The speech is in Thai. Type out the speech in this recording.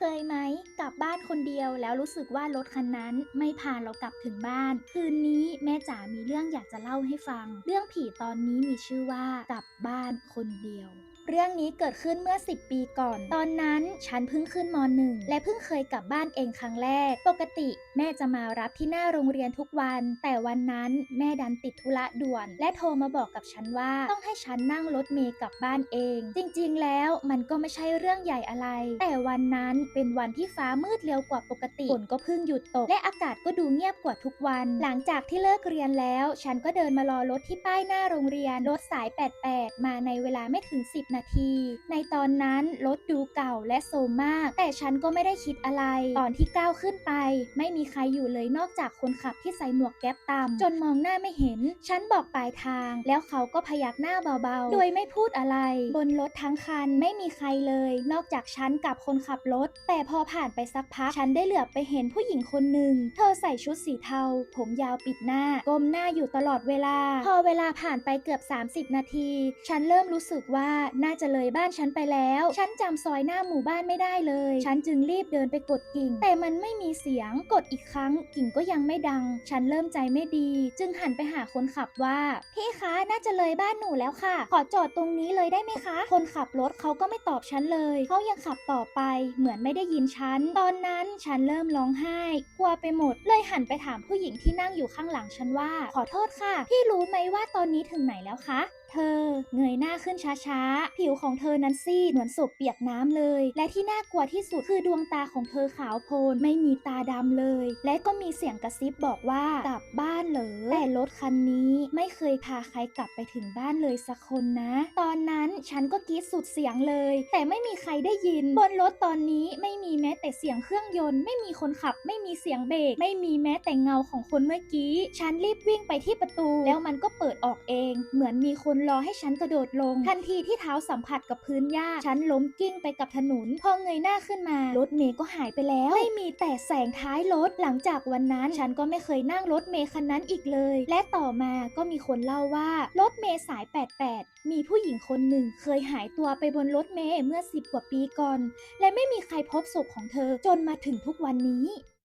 เคยไหมกลับบ้านคนเดียวแล้วรู้สึกว่ารถคันนั้นไม่พาเรากลับถึงบ้าน คืนนี้แม่จ๋ามีเรื่องอยากจะเล่าให้ฟัง เรื่องผีตอนนี้มีชื่อว่ากลับบ้านคนเดียว เรื่องนี้เกิดขึ้นเมื่อ 10 ปีก่อน ตอนนั้นฉันเพิ่งขึ้นมหนึ่งและเพิ่งเคยกลับบ้านเองครั้งแรก ปกติแม่จะมารับที่หน้าโรงเรียนทุกวัน แต่วันนั้นแม่ดันติดธุระด่วน และโทรมาบอกกับฉันว่าต้องให้ฉันนั่งรถเมล์กลับบ้านเอง จริงๆ แล้วมันก็ไม่ใช่เรื่องใหญ่อะไร แต่วันนั้นเป็นวันที่ฟ้ามืดเร็วกว่าปกติฝนก็เพิ่งหยุดตก และอากาศก็ดูเงียบกว่าทุกวัน หลังจากที่เลิกเรียนแล้ว ฉันก็เดินมารอรถที่ป้ายหน้าโรงเรียนรถสาย 88 มาในเวลาไม่ถึง 10นาที ในตอนนั้นรถดูเก่าและโซมมาก แต่ฉันก็ไม่ได้คิดอะไร ตอนที่ก้าวขึ้นไป ไม่มีใครอยู่เลยนอกจากคนขับที่ใส่หมวกแก๊ปต่ำจนมองหน้าไม่เห็น ฉันบอกปลายทาง แล้วเขาก็พยักหน้าเบาๆ โดยไม่พูดอะไร บนรถทั้งคันไม่มีใครเลย นอกจากฉันกับคนขับรถ แต่พอผ่านไปสักพัก ฉันได้เหลือบไปเห็นผู้หญิงคนหนึ่ง เธอใส่ชุดสีเทา ผมยาวปิดหน้า ก้มหน้าอยู่ตลอดเวลา พอเวลาผ่านไปเกือบ 30 นาที ฉันเริ่มรู้สึกว่าน่าจะเลยบ้านฉันไปแล้ว ฉันจำซอยหน้าหมู่บ้านไม่ได้เลย ฉันจึงรีบเดินไปกดกิ่ง แต่มันไม่มีเสียง กดอีกครั้ง กิ่งก็ยังไม่ดัง ฉันเริ่มใจไม่ดี จึงหันไปหาคนขับว่า พี่คะ น่าจะเลยบ้านหนูแล้วค่ะ ขอจอดตรงนี้เลยได้ไหมคะ คนขับรถเขาก็ไม่ตอบฉันเลย เขายังขับต่อไป เหมือนไม่ได้ยินฉัน ตอนนั้นฉันเริ่มร้องไห้ กลัวไปหมด เลยหันไปถามผู้หญิงที่นั่งอยู่ข้างหลังฉันว่า ขอโทษค่ะ พี่รู้ไหมว่าตอนนี้ถึงไหนแล้วคะ ธอ เงยหน้าขึ้นช้าๆ ผิวของเธอนั้นซีดเหมือนศพเปียกน้ำเลย และที่น่ากลัวที่สุดคือดวงตาของเธอขาวโพลนไม่มีตาดำเลย และก็มีเสียงกระซิบบอกว่ากลับบ้านเหรอแต่รถคันนี้ไม่เคยพาใครกลับไปถึงบ้านเลยสักคนนะ ตอนนั้นฉันก็กรีดสุดเสียงเลย แต่ไม่มีใครได้ยิน บนรถตอนนี้ไม่มีแม้แต่เสียงเครื่องยนต์ ไม่มีคนขับ ไม่มีเสียงเบรกไม่มีแม้แต่เงาของคนเมื่อกี้ ฉันรีบวิ่งไปที่ประตู แล้วมันก็เปิดออกเอง เหมือนมีคนรอให้ฉันกระโดดลง ทันทีที่เท้าสัมผัสกับพื้นหญ้า ฉันล้มกิ้งไปกับถนน พอเงยหน้าขึ้นมา รถเมย์ก็หายไปแล้ว ไม่มีแต่แสงท้ายรถ หลังจากวันนั้น ฉันก็ไม่เคยนั่งรถเมย์คันนั้นอีกเลย และต่อมาก็มีคนเล่าว่า รถเมย์สาย 88 มีผู้หญิงคนหนึ่ง เคยหายตัวไปบนรถเมย์เมื่อ 10 กว่าปีก่อน และไม่มีใครพบศพของเธอจนมาถึงทุกวันนี้